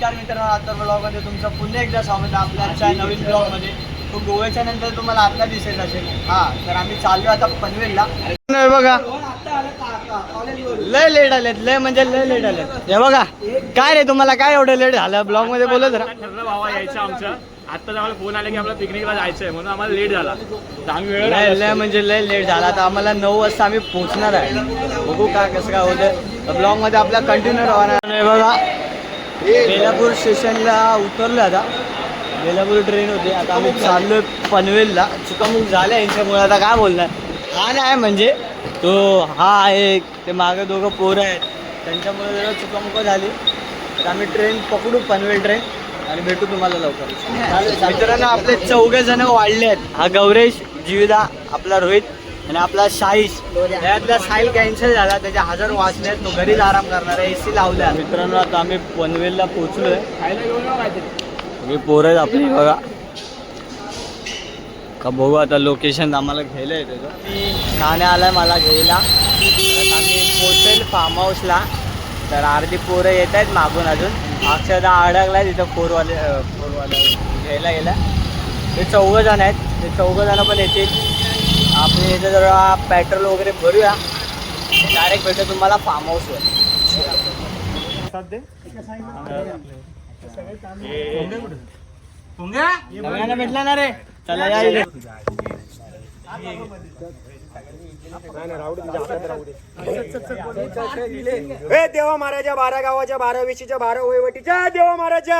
नमस्कार मित्रांनो आता ब्लॉगमध्ये तुमचं पुन्हा एकदा स्वागत आहे आपल्या आजच्या नवीन ब्लॉगमध्ये तो गोव्याच्या नंतर तुम्हाला आता दिसेल असेल. हा तर आम्ही चाललो आता पनवेलला. बघा. लय लेट आलेत लय म्हणजे लय लेट आलेत. हे बघा. काय रे तुम्हाला काय एवढं लेट झालं? ब्लॉगमध्ये बोलत जरा. ठरलं भावा यायचं आमचं. आता आम्हाला फोन आला की आपल्याला पिकनिकला जायचं आहे म्हणून आम्हाला लेट झाला. तर आम्ही वेळ लय लय म्हणजे लय लेट झाला. तर आम्हाला नऊ वाजता आम्ही पोहोचणार आहे. बघू काय कसं काय होतं ब्लॉगमध्ये आपला कंटिन्यू राहणार. नाही बघा. बेलापूर स्टेशनला उतरलो आता. बेलापूर ट्रेन होती. आता आम्ही चाललोय पनवेलला. चुकामुक झाल्या यांच्यामुळे आता काय बोलणार? हा नाही म्हणजे. तो हा आहे. ते मागे दोघं पोरं आहेत. त्यांच्यामुळे जरा चुकामुक झाली. तर आम्ही ट्रेन पकडू पनवेल ट्रेन आणि भेटू तुम्हाला लवकर. मित्रांनो आपले चौघे जण वाढले आहेत हा गौरेश जीविदा आपला रोहित. आणि आपला शाहीश यातला साहिल कॅन्सल झाला. त्याचे हजार वाचले तो घरीच आराम करणार आहे एसी लावल्या मित्रांनो आता आम्ही पनवेलला येऊ काहीतरी. मी पोरं आपली बघा. का बघू आता लोकेशन आम्हाला घ्यायला आहे त्याचं ठाणे आलाय मला घ्यायला. आम्ही पोचेल फार्म हाऊसला तर अर्धी पोरं येत आहेत मागून अजून. अक्षरदा अडकलाय तिथं फोरवाले फोरवाले घ्यायला गेला ते चौघं जण आहेत. ते चौघं जण पण येतील. आपण इथं जरा पेट्रोल वगैरे भरूया. डायरेक्ट भेटू तुम्हाला फार्म हाऊसवर सगळ्यांना भेटला ना रे. चला या. हे देवा महाराजा बारा गावाच्या बारा विशीच्या बारा वैवटीच्या देवा महाराजा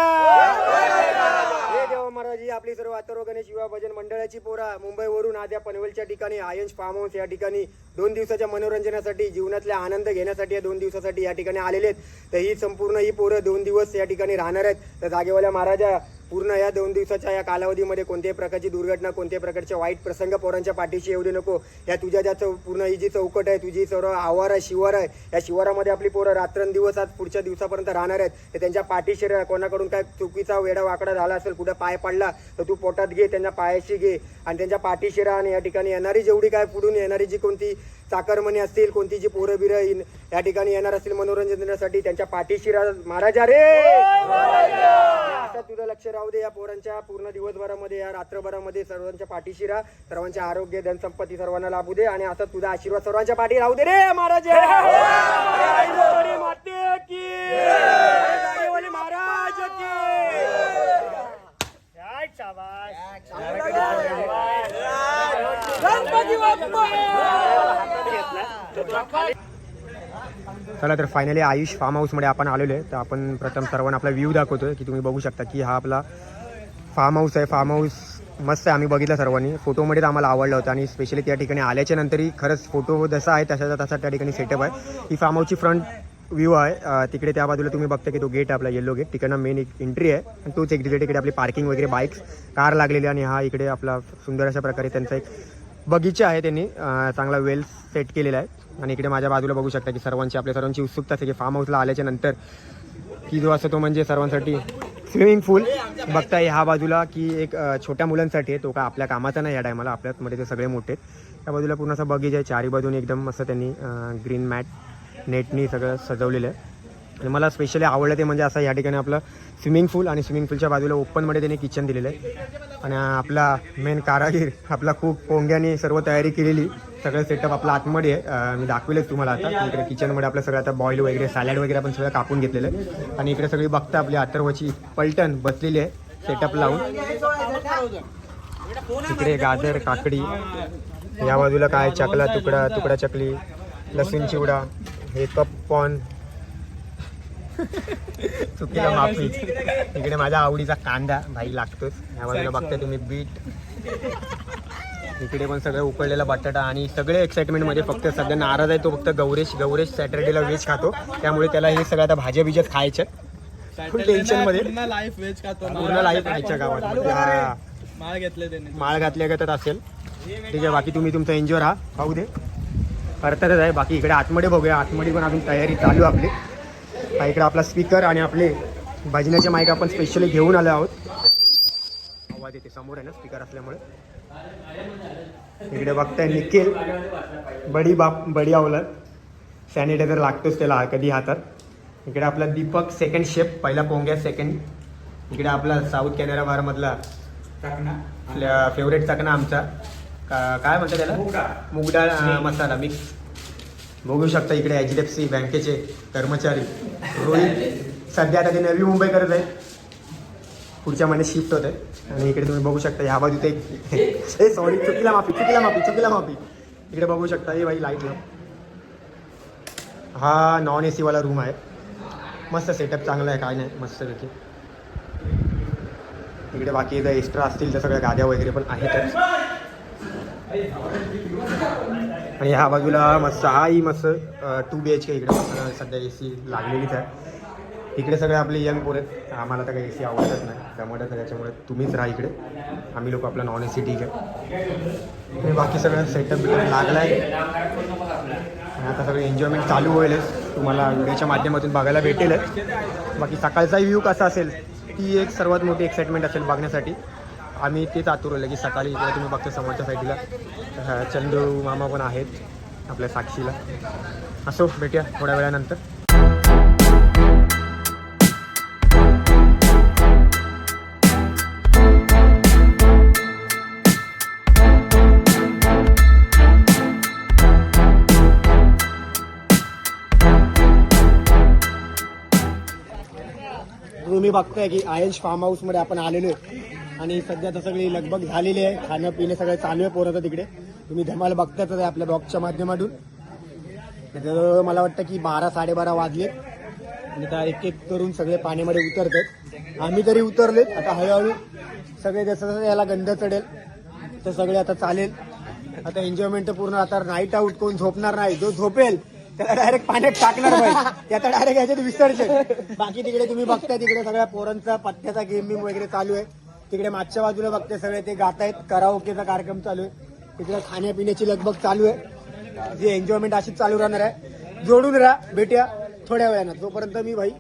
हे देवा महाराज ही आपली सर्व अथर्व गणेश युवा भजन मंडळाची पोरा मुंबईवरून आद्या पनवेलच्या ठिकाणी आयन्स फार्म हाऊस या ठिकाणी दोन दिवसाच्या मनोरंजनासाठी जीवनातल्या आनंद घेण्यासाठी या दोन दिवसासाठी या ठिकाणी आलेले आहेत. तर ही संपूर्ण ही पोरं दोन दिवस या ठिकाणी राहणार आहेत. तर जागेवाल्या महाराजा पूर्ण या दोन दिवसाच्या या कालावधीमध्ये कोणत्याही प्रकारची दुर्घटना कोणत्याही प्रकारचे वाईट प्रसंग पोरांच्या पाठीशी येऊ दे नको. या तुझ्या ज्या चौ पूर्ण ही जी चौकट आहे तुझी सर्व आवार आहे शिवार आहे या शिवारामध्ये आपली पोरं रात्रंदिवस आज पुढच्या दिवसापर्यंत राहणार आहेत. तर त्यांच्या पाठीशी कोणाकडून काय चुकीचा वेडा वाकडा झाला असेल कुठं पाय पडला तर तू पोटात घे त्यांच्या पायाशी घे. आणि त्यांच्या पाठीशी राहा आणि या ठिकाणी येणारी जेवढी काय पुढून येणारी जी कोणती चाकरमणी असतील कोणती जी पोरं बिरं इन- या ठिकाणी येणार असतील मनोरंजन देण्यासाठी त्यांच्या पाठीशी राहा महाराजा रे! असं तुझं लक्ष राहू दे या पोरांच्या. पूर्ण दिवसभरामध्ये या रात्रभरामध्ये सर्वांच्या पाठीशी राहा. सर्वांचे आरोग्य धनसंपत्ती सर्वांना लाभू दे आणि असं तुझा आशीर्वाद सर्वांच्या पाठी राहू दे रे महाराज! माते की! जागेवाले महाराज की! चला तर फायनली आयुष फार्म हाऊसमध्ये आपण आलेलो आहे. तर आपण प्रथम सर्वांना आपला व्ह्यू दाखवतोय की तुम्ही बघू शकता की हा आपला फार्म हाऊस आहे. फार्म हाऊस मस्त आहे. आम्ही बघितलं सर्वांनी. फोटोमध्ये तर आम्हाला आवडलं होतं आणि स्पेशली त्या ठिकाणी आल्याच्या नंतरही खरंच फोटो जसा आहे तशाचा तसा त्या ठिकाणी सेटअप आहे. ही फार्म हाऊसची फ्रंट व्ह्यू आहे. तिकडे त्या बाजूला तुम्ही बघता की तो गेट आपला येलो गेट तिकडनं मेन एक एंट्री आहे. आणि तोच एक तिकडे आपली पार्किंग वगैरे बाईक्स कार लागलेली आणि हा इकडे आपला सुंदर अशा प्रकारे त्यांचा एक बगीचा आहे त्यांनी चांगला वेल सेट केलेला आहे. आणि इकडे माझ्या बाजूला बघू शकता की सर्वांची आपल्या सर्वांची उत्सुकता असते की फार्म हाऊसला आल्याच्यानंतर की जो असतो तो म्हणजे सर्वांसाठी स्विमिंग पूल बघताय ह्या बाजूला की एक छोट्या मुलांसाठी आहे तो का आपल्या कामाचा नाही या टायमाला आपल्यामध्ये ते सगळे मोठे आहेत. त्या बाजूला पूर्ण असा बगीचा आहे चारी बाजून एकदम असं त्यांनी ग्रीन मॅट नेटनी सगळं सजवलेलं आहे. आणि मला स्पेशली आवडलं ते म्हणजे असं या ठिकाणी आपलं स्विमिंग पूल आणि स्विमिंग पूलच्या बाजूला ओपनमध्ये त्यांनी किचन दिलेलं आहे. आणि आपला मेन कारागीर आपला खूप पोंग्याने सर्व तयारी केलेली. सगळं सेटअप आपला आतमध्ये आहे. मी दाखवेलच तुम्हाला आता. इकडे किचनमध्ये आपलं सगळं आता बॉईल वगैरे सॅलड वगैरे आपण सगळं कापून घेतलेलं आहे. आणि इकडे सगळी बघता आपली अथर्वची पलटण बसलेली आहे. सेटअप लावून. इकडे गाजर काकडी. या बाजूला काय चकला तुकडा तुकडा चकली लसूण चिवडा हे कप कॉर्न चुकीला माफी. इकडे माझ्या आवडीचा कांदा भाई लागतोच. या बाजूला बघताय तुम्ही बीट. इकडे पण सगळं उकळलेला बटाटा आणि सगळे एक्साइटमेंटमध्ये फक्त सध्या नाराज आहे तो फक्त गौरेश. गौरेश सॅटर्डेला व्हेज खातो. त्यामुळे त्याला हे सगळं आता भाज्या बिज्यात खायच्यात फुल टेन्शनमध्ये. लाईफ वेज खातो. पूर्ण लाईफ खायच्या गावात. माळ घेतले त्यांनी. माळ घातल्या गतच असेल. ठीक आहे बाकी तुम्ही तुमचा एन्जॉय राहा. पाहू दे. करतातच आहे. बाकी इकडे आतमध्ये बघूया. आतमध्ये पण अजून तयारी चालू आपली. हा इकडे आपला स्पीकर आणि आपले भजनाचे माईक आपण स्पेशली घेऊन आलो आहोत. आवाज येते समोर आहे ना स्पीकर असल्यामुळे. इकडे बघताय निखिल बडी बाप बडी आवलं सॅनिटायझर लागतोच त्याला कधी हातात इकडे आपला दीपक सेकंड शेप पहिला पोंग्या सेकंड इकडे आपला साऊथ कॅनरा बार मधला आपल्या फेवरेट चकना आमचा. का- काय म्हणतात त्याला? मुगडाळ मसाला मिक्स बघू शकता इकडे एच डी एफ सी बँकेचे कर्मचारी. रोहित सध्या आता ते नवी मुंबई करत आहे. पुढच्या महिन्यात शिफ्ट होत आहे. आणि इकडे तुम्ही बघू शकता ह्या बाजू ते सॉरी चुकीला माफी चुकीला माफी चुकीला माफी. इकडे बघू शकता हे बाई लाइट हा नॉन ए सीवाला रूम आहे. मस्त सेटअप चांगला आहे काय नाही मस्त पैकी. इकडे बाकी जर एक्स्ट्रा असतील तर सगळ्या गाद्या वगैरे पण आहेतच आणि ह्या बाजूला मस्त हाही मस्त टू बी एच के इकडे मस्त सध्या ए सी लागलेलीच आहे. इकडे सगळे आपले यंग पोर आहेत. आम्हाला तर काही ए सी आवडत नाही. त्यामुळे तर त्याच्यामुळे तुम्हीच राहा इकडे. आम्ही लोक आपलं नॉन ए सी ठीक आहे. बाकी सगळं सेटअप बिटअप लागला आहे आणि आता सगळं एन्जॉयमेंट चालू होईलच तुम्हाला व्हिडिओच्या माध्यमातून बघायला भेटेलच. बाकी सकाळचा व्ह्यू कसा असेल ती एक सर्वात मोठी एक्साइटमेंट असेल बघण्यासाठी. आम्ही तेच आतुर की सकाळी इकडे तुम्ही बघता समोरच्या साईडला चंदू मामा पण आहेत आपल्या साक्षीला. असो भेटूया थोड्या वेळानंतर. तुम्ही बघताय की आयश फार्म हाऊसमध्ये आपण आलेलो आहे. आणि सध्या तर सगळी लगबग झालेली आहे. खाणं पिणं सगळं चालू आहे पोरं तिकडे. तुम्ही धमाल बघताच आहे आपल्या ब्लॉगच्या माध्यमातून. तर मला वाटतं की बारा साडेबारा वाजलेत आणि आता एक एक करून सगळे पाण्यामध्ये उतरतात. आम्ही तरी उतरलेत. आता हळूहळू सगळे जसं जसं याला गंध चढेल तर सगळे आता चालेल. आता एन्जॉयमेंट तर पूर्ण आता नाईट आऊट कोण झोपणार नाही. जो झोपेल त्याला डायरेक्ट पाण्यात टाकणार पाहिजे त्याचा डायरेक्ट याच्यात विसर्जन बाकी तिकडे तुम्ही बघताय तिकडे सगळ्या पोरांचा पत्त्याचा गेमिंग वगैरे चालू आहे. तिकडे मागच्या बाजूला बघते सगळे ते गात आहेत. कराओकेचा कार्यक्रम चालू आहे. तिकडे खाण्यापिण्याची लगबग चालू आहे. जी एन्जॉयमेंट अशीच चालू राहणार आहे. जोडून राहा भेटूया थोड्या वेळानं. जोपर्यंत मी भाई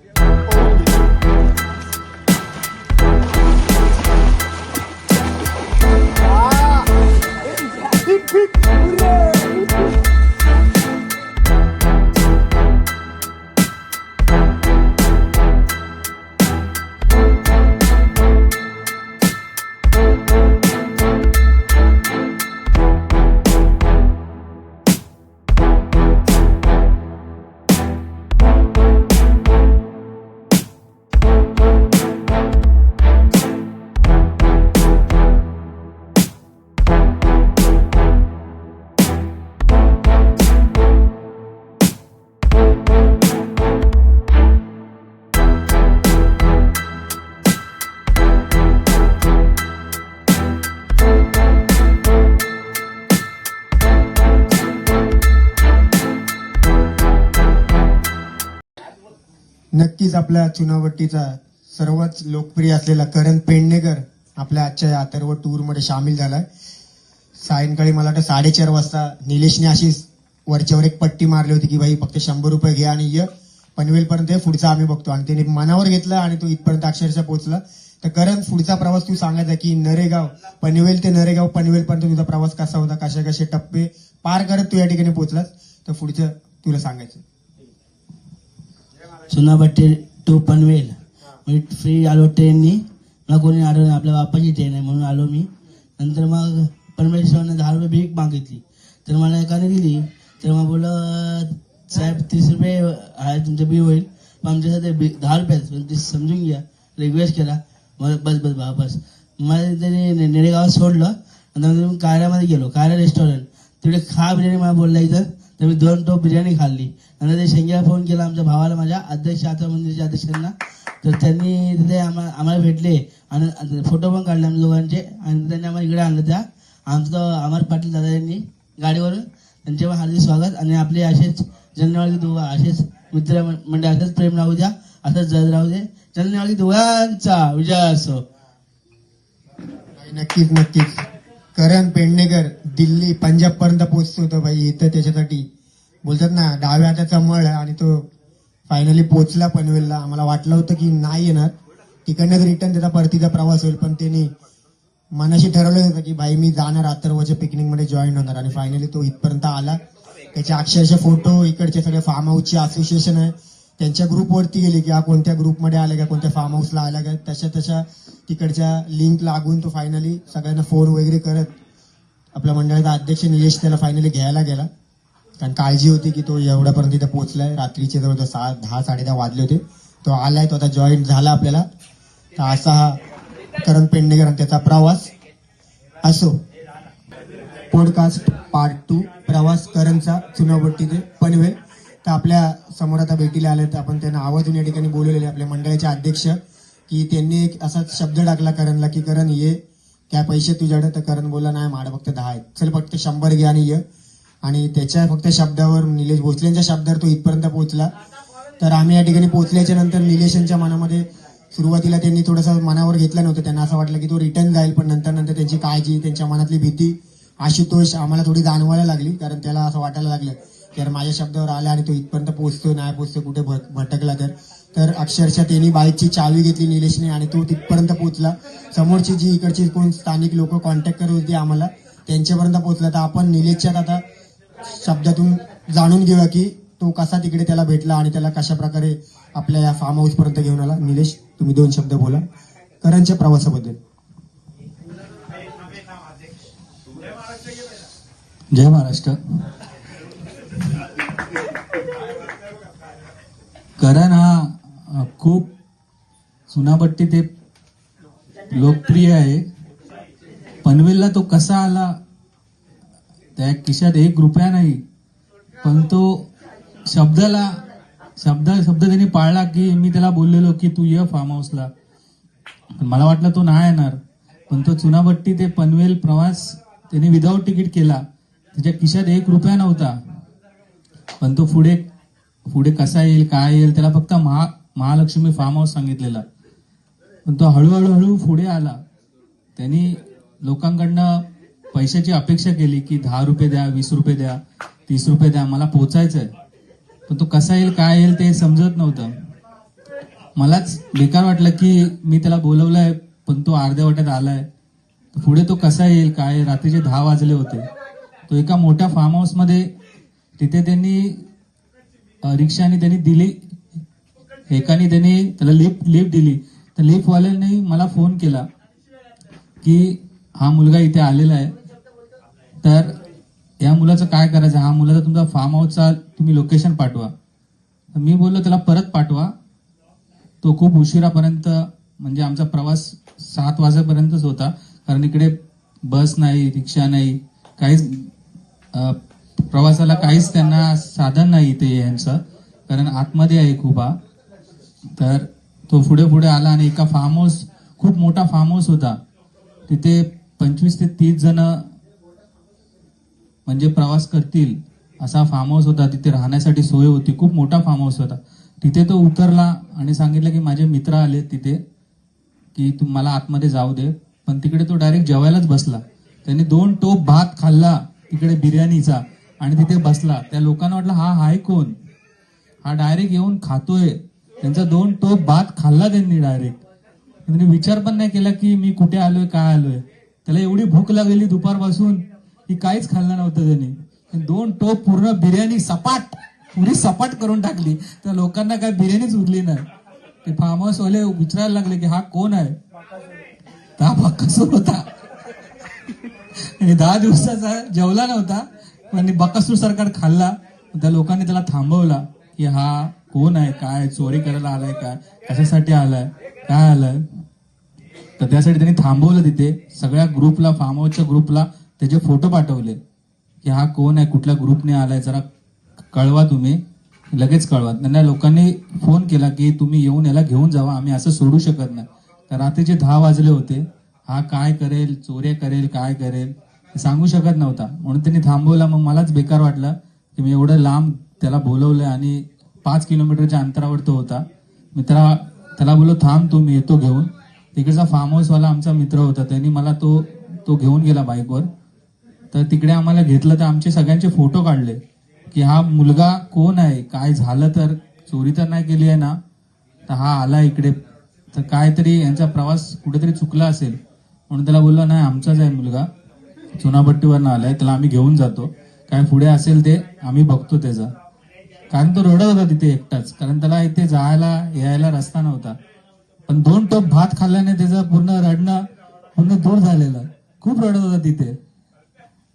नक्कीच आपल्या चुनावटीचा सर्वात लोकप्रिय असलेला करण पेडणेकर आपल्या आजच्या या अथर्व टूरमध्ये सामील झालाय. सायंकाळी मला वाटतं साडेचार वाजता निलेशने अशी वरच्यावर एक पट्टी मारली होती की भाई फक्त शंभर रुपये घे आणि ये. पनवेलपर्यंत पुढचा आम्ही बघतो. आणि त्याने मनावर घेतला आणि तो इथपर्यंत अक्षरशः पोहोचला. तर करण पुढचा प्रवास तू सांगायचा की नरेगाव पनवेल ते नरेगाव पनवेल पर्यंत तुझा प्रवास कसा होता? कशा कसे टप्पे पार करत तू या ठिकाणी पोहोचलास? तर पुढचं तुला सांगायचं चुनाभट्टी टू पनवेल. मी फ्री आलो ट्रेननी मला कोणी आढळलं आपल्या बापाची ट्रेन आहे म्हणून आलो मी. नंतर मग पनवेल स्टेशनने दहा रुपये भीक मागितली. तर मला एकाने दिली. तर मग बोललं साहेब तीस रुपये आहे तुमचं बिल होईल. पण आमच्यासाठी बी- दहा रुपये पण ते म्हणजे समजून घ्या. रिक्वेस्ट केला. मग बस बस बा बस. मला त्याने नेडेगावात सोडलं. नंतर मी कायऱ्यामध्ये गेलो. कायरा रेस्टॉरंट तिकडे खा बिर्याणी मला बोलला इथं. तर मी दोन टोप बिर्याणी खाल्ली. आणि ते शेंग्या फोन केला आमच्या भावाला माझ्या अध्यक्ष आता मंदिरच्या अध्यक्षांना. तर त्यांनी तिथे आम्हाला आम्हाला भेटले. आणि फोटो पण काढले आम्ही दोघांचे. आणि त्यांनी आम्हाला इकडे आणलं त्या. आमचं अमर पाटील दादा यांनी गाडीवरून. त्यांचे पण हार्दिक स्वागत. आणि आपले असेच जनवाळी दुवा असेच मित्र म्हणजे असंच प्रेम राहू द्या. असंच जज राहू दे. जनवाळी दुवांचा विजय असो. नक्कीच नक्कीच. करण पेडणेकर. दिल्ली पंजाब पर्यंत पोहोचतो होतो भाई. इथं त्याच्यासाठी बोलतात ना डाव्या हाताचा मळ आहे आणि तो फायनली पोचला पनवेलला. आम्हाला वाटलं होतं की नाही येणार. तिकडनं रिटर्न त्याचा परतीचा प्रवास होईल पण त्यांनी मनाशी ठरवलं होतं की भाई मी जाणार अथर्वच्या पिकनिकमध्ये जॉईन होणार. आणि फायनली तो इथपर्यंत आला. त्याचे अक्षरशः फोटो इकडचे सगळे फार्म हाऊसचे असोसिएशन आहे. त्यांच्या ग्रुपवरती गेले की हा कोणत्या ग्रुपमध्ये आला का कोणत्या फार्म हाऊसला आला का. तशा तशा तिकडच्या लिंक लागून तो फायनली सगळ्यांना फोन वगैरे करत आपल्या मंडळाचा अध्यक्ष निलेश त्याला फायनली घ्यायला गेला. कारण काळजी होती की तो एवढ्यापर्यंत इथे पोहोचलाय. रात्रीचे जवळ सहा दहा साडे दहा वाजले होते. तो आलाय तो आता जॉईन झाला आपल्याला. तर असा हा करण पेडणेकर आणि त्याचा प्रवास. असो. पॉडकास्ट पार्ट टू प्रवास करणचा चुनावटी ते पनवेल. तर आपल्यासमोर आता भेटीला आले तर आपण त्यांना आवाजून या ठिकाणी बोलवलेले आपल्या मंडळाचे अध्यक्ष की त्यांनी एक असाच शब्द टाकला करणला की करण ये काय पैसे तुझ्याकडे तर करण बोलला नाही माड फक्त दहा आहेत. चल फक्त शंभर घे आणि ये. आणि त्याच्या फक्त शब्दावर निलेश भोसलेंच्या शब्दावर तो इथपर्यंत पोहोचला. तर आम्ही या ठिकाणी पोहोचल्याच्या नंतर निलेशांच्या मनामध्ये सुरुवातीला त्यांनी थोडंसं मनावर घेतलं नव्हतं. त्यांना असं वाटलं की तो रिटर्न जाईल पण नंतर नंतर त्यांची काळजी त्यांच्या मनातली भीती आशुतोष आम्हाला थोडी जाणवायला लागली कारण त्याला असं वाटायला लागलं. तर माझ्या शब्दावर आला आणि तो इथपर्यंत पोहोचतोय नाही पोहोचतोय कुठे भटकला तर. तर अक्षरशः त्यांनी बाईकची चावी घेतली निलेशने आणि तो तिथपर्यंत पोहोचला. समोरची जी इकडची कोण स्थानिक लोक कॉन्टॅक्ट करत होती आम्हाला त्यांच्यापर्यंत पोहोचला. तर आपण निलेशच्यात आता शब्दातून जाणून घेऊया की तो कसा तिकडे त्याला भेटला आणि त्याला कशा प्रकारे आपल्या या फार्म हाऊसपर्यंत घेऊन आला. निलेश तुम्ही दोन शब्द बोला. करणच्या प्रवासाबद्दल. जय महाराष्ट्र. करण हा खूप चुनापट्टी ते लोकप्रिय आहे. पनवेलला तो कसा आला? त्या खिशात एक रुपया नाही. पण तो शब्दाला शब्द शब्द त्यांनी पाळला की मी त्याला बोललेलो की तू ये फार्म हाऊसला मला वाटलं तो नाही येणार. पण तो चुनाभट्टी ते पनवेल प्रवास त्याने विदाऊट तिकीट केला. त्याच्या खिशात एक रुपया नव्हता. पण तो पुढे पुढे कसा येईल काय येईल त्याला फक्त महा महालक्ष्मी फार्म हाऊस सांगितलेला. पण तो हळूहळू हळू पुढे आला. त्यांनी लोकांकडनं पैशाची अपेक्षा केली की दहा रुपये द्या वीस रुपये द्या तीस रुपये द्या मला पोचायचंय. पण तो कसा येईल काय येईल ते समजत नव्हतं. मलाच बेकार वाटलं की मी त्याला बोलवलंय पण तो अर्ध्या वाट्यात आलाय. पुढे तो कसा येईल काय रात्रीचे दहा वाजले होते. तो एका मोठ्या फार्म हाऊसमध्ये तिथे त्यांनी रिक्षाने त्यांनी दिली. एकाने त्याने त्याला लिफ्ट लिफ्ट दिली. तर लिफ्टवाल्याने मला फोन केला की हा मुलगा इथे आलेला आहे. तर या मुलाचं काय करायचं? हा मुलाचा तुमचा फार्म हाऊसचा तुम्ही लोकेशन पाठवा. तर मी बोललो त्याला परत पाठवा. तो खूप उशिरापर्यंत म्हणजे आमचा प्रवास सात वाजेपर्यंतच होता. कारण इकडे बस नाही रिक्षा नाही. काहीच प्रवासाला काहीच त्यांना साधन नाही इथे यांचं. कारण आतमध्ये आहे खूप हा. तर तो पुढे पुढे आला आणि एका फार्म हाऊस खूप मोठा फार्म हाऊस होता. तिथे पंचवीस ते तीस जण म्हणजे प्रवास करतील असा फार्म हाऊस होता. तिथे राहण्यासाठी सोय होती. खूप मोठा फार्म हाऊस होता. तिथे तो उतरला आणि सांगितलं की माझे मित्र आले तिथे की तू मला आतमध्ये जाऊ दे. पण तिकडे तो डायरेक्ट जेवायलाच बसला. त्यांनी दोन टोप भात खाल्ला. तिकडे बिर्याणीचा. आणि तिथे बसला. त्या लोकांना वाटलं हा हाय कोण? हा डायरेक्ट येऊन खातोय. त्यांचा दोन टोप भात खाल्ला त्यांनी डायरेक्ट त्यांनी विचार पण नाही केला की मी कुठे आलोय काय आलोय. त्याला एवढी भूक लागलेली दुपारपासून की काहीच खाल्लं नव्हतं त्यांनी. दोन टोप पूर्ण बिर्याणी सपाट पुरी सपाट करून टाकली. तर लोकांना काय बिर्याणीच उरली नाही. ते फार्म हाऊस वाले विचारायला लागले की हा कोण आहे? तर हा बक्कासूर होता. आणि दहा दिवसाचा जेवला नव्हता. पण बकासूर सरकार खाल्ला त्या लोकांनी त्याला थांबवला की हा कोण आहे काय चोरी करायला आलाय काय कशासाठी आलाय काय आलाय? तर त्यासाठी त्यांनी थांबवलं तिथे. सगळ्या ग्रुपला फार्म हाऊसच्या ग्रुपला त्याचे फोटो पाठवले की हा कोण आहे कुठल्या ग्रुपने आलाय जरा कळवा तुम्ही. लगेच कळवा. त्यांना लोकांनी फोन केला की तुम्ही येऊन याला घेऊन जावा आम्ही असं सोडू शकत नाही. तर रात्रीचे दहा वाजले होते. हा काय करेल चोऱ्या करेल काय करेल? सांगू शकत नव्हता. म्हणून त्यांनी थांबवला. मग मलाच बेकार वाटलं की मी एवढं लांब त्याला बोलवलं आणि पाच किलोमीटरच्या अंतरावर तो होता. मित्रा त्याला त्याला बोललो थांब तू मी येतो घेऊन. तिकडचा फार्म हाऊसवाला आमचा मित्र होता. त्यांनी मला तो तो घेऊन गेला बाईकवर तर तिकडे आम्हाला घेतलं. तर आमचे सगळ्यांचे फोटो काढले की हा मुलगा कोण आहे? काय झालं तर? चोरी तर नाही केली आहे ना? तर हा आला इकडे. तर काहीतरी यांचा प्रवास कुठेतरी चुकला असेल. म्हणून त्याला बोललो नाही आमचाच आहे मुलगा. चुनापट्टीवरनं आलाय त्याला आम्ही घेऊन जातो. काय पुढे असेल ते आम्ही बघतो त्याचा. कारण तो रडत होता तिथे एकटाच. कारण त्याला इथे जायला यायला रस्ता नव्हता. पण दोन टप भात खाल्ल्याने त्याचं पूर्ण रडणं पूर्ण दूर झालेलं. खूप रडत होता तिथे.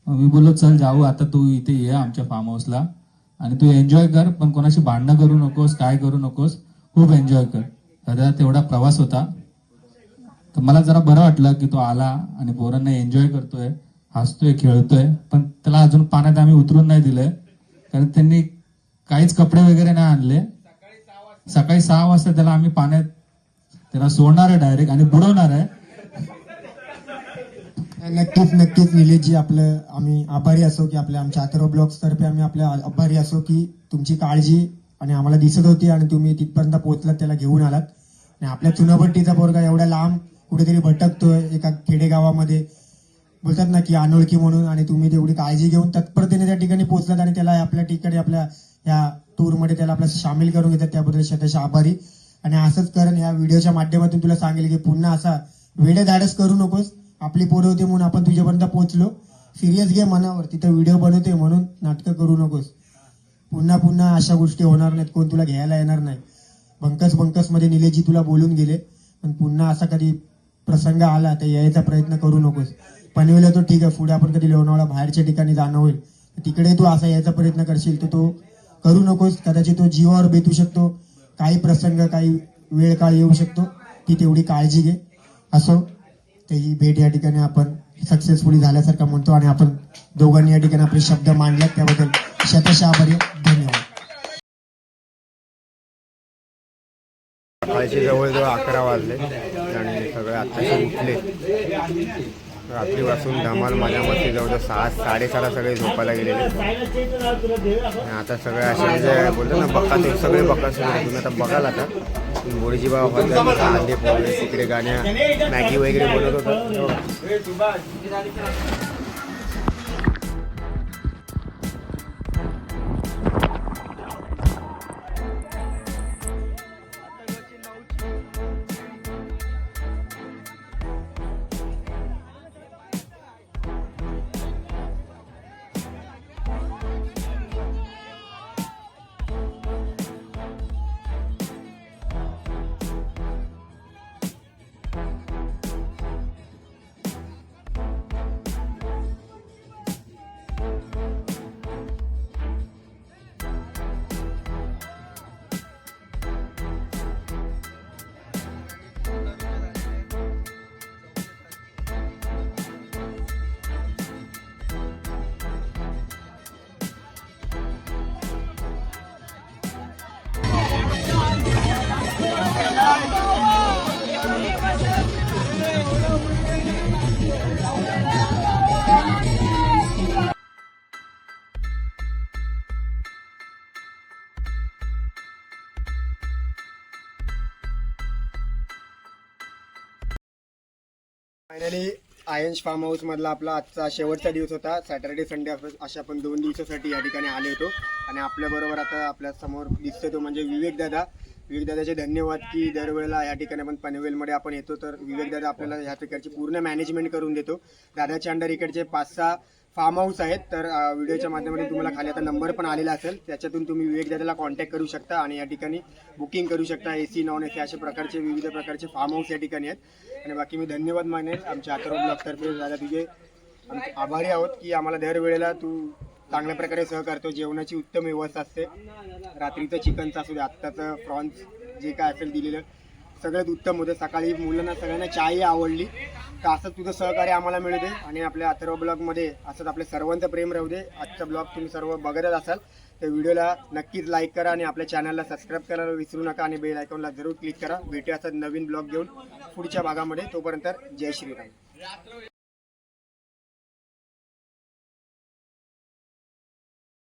मी बोललो चल जाऊ आता तू इथे ये आमच्या फार्म हाऊसला आणि तू एन्जॉय कर पण कोणाशी भांडणं करू नकोस काय करू नकोस खूप एन्जॉय कर. दादा तेवढा प्रवास होता. तर मला जरा बरं वाटलं की तो आला आणि पोरांना एन्जॉय करतोय. हसतोय खेळतोय पण त्याला अजून पाण्यात आम्ही उतरून नाही दिलंय. कारण त्यांनी काहीच कपडे वगैरे नाही आणले. सकाळी सहा वाजता त्याला आम्ही पाण्यात त्याला सोडणार आहे डायरेक्ट आणि बुडवणार आहे. नक्कीच नक्कीच निलेशजी आपलं आम्ही आभारी असो की आपल्या आमच्या अथर्व ब्लॉग्स तर्फे आम्ही आपल्या आभारी असो की तुमची काळजी आणि आम्हाला दिसत होती आणि तुम्ही तिथपर्यंत पोहोचलात त्याला घेऊन आलात. आणि आपल्या चुनाभट्टीचा पोरगा एवढ्या लांब कुठेतरी भटकतोय एका खेडेगावामध्ये. बोलतात ना की अनोळखी म्हणून आणि तुम्ही तेवढी काळजी घेऊन तत्परतेने त्या ठिकाणी पोहोचलात आणि त्याला आपल्या ठिकाणी आपल्या या टूरमध्ये त्याला आपल्या सामील करून घेतात. त्याबद्दल शतश आभारी. आणि असंच करण या व्हिडिओच्या माध्यमातून तुला सांगेल की पुन्हा असा वेडे धाडस करू नकोस. आपली पोरं होती म्हणून आपण तुझ्यापर्यंत पोहोचलो. सिरियस घे मनावर. तिथं व्हिडिओ बनवते म्हणून नाटकं करू नकोस. पुन्हा पुन्हा अशा गोष्टी होणार नाहीत. कोण तुला घ्यायला येणार नाही. बंकस बंकसमध्ये निलेजी तुला बोलून गेले. पण पुन्हा असा कधी प्रसंग आला तर यायचा प्रयत्न करू नकोस. पनवेला तो ठीक आहे. पुढे आपण कधी लोणावळा बाहेरच्या ठिकाणी जाणं होईल. तिकडे तू असा यायचा प्रयत्न करशील तर तो करू नकोस. कदाचित तो जीवावर बेतू शकतो. काही प्रसंग काही वेळ काळ येऊ शकतो. ती तेवढी काळजी घे. असो. तर ही भेट या ठिकाणी आपण सक्सेसफुली झाल्यासारखं म्हणतो आणि आपण दोघांनी या ठिकाणी आपले शब्द मांडले त्याबद्दल शतशः आभारी धन्यवाद जवळजवळ अकरा वाजले आणि सगळे आत्ताचे उठले. रात्रीपासून धमाल माझ्या मते जवळजवळ सहा साडेसहाला सगळे झोपायला गेलेले आता सगळे असे बोलतो ना बकास सगळे बकास तुम्ही आता बघाल आता गोडीजी बाबा कांदे पोहे तिकडे गाण्या मॅगी वगैरे बनवत होतो. फायनली आयन्स फार्म हाऊस मधला आपला आजचा शेवटचा दिवस होता. सॅटर्डे संडे अशा आपण दोन दिवसासाठी या ठिकाणी आले होतो. आणि आपल्या बरोबर आता आपल्यासमोर दिसतो तो म्हणजे विवेक दादा. विवेक दादाचे धन्यवाद की दरवेळेला या ठिकाणी आपण पनवेलमध्ये आपण येतो. तर विवेक दादा आपल्याला ह्या ठिकाणची पूर्ण मॅनेजमेंट करून देतो. दादाच्या अंडर इकडचे पाच सहा फार्म हाऊस आहेत. तर व्हिडिओच्या माध्यमातून तुम्हाला खाली आता नंबर पण आलेला असेल. त्याच्यातून तुम्ही विवेक दादाला कॉन्टॅक्ट करू शकता आणि या ठिकाणी बुकिंग करू शकता. A C non A C अशा प्रकारचे विविध प्रकारचे फार्म हाऊस या ठिकाणी आहेत. आणि बाकी मी धन्यवाद मानेल आमच्या अकरा ब्लॉकतर्फे दादा तुझे आभारी आहोत की आम्हाला दरवेळेला तू चांगल्या प्रकारे सहकारतो जेवणाची उत्तम व्यवस्था असते. रात्रीचं चिकनचं असू दे आत्ताचं प्रॉन्स जे काय असेल दिलेलं सगळ्यात उत्तम होतं. सकाळी मुलांना सगळ्यांना चायही आवडली. तर असंच तुझं सहकार्य आम्हाला मिळू दे आणि आपल्या अथर्व ब्लॉगमध्ये असंच आपल्या सर्वांचं प्रेम राहू दे. आजचा ब्लॉग तुम्ही सर्व बघतच असाल. तर व्हिडिओला नक्कीच लाईक करा आणि आपल्या चॅनलला सबस्क्राईब करायला विसरू नका आणि बेल आयकॉनला जरूर क्लिक करा. भेटू असं नवीन ब्लॉग घेऊन पुढच्या भागामध्ये. तोपर्यंत जय श्रीराम.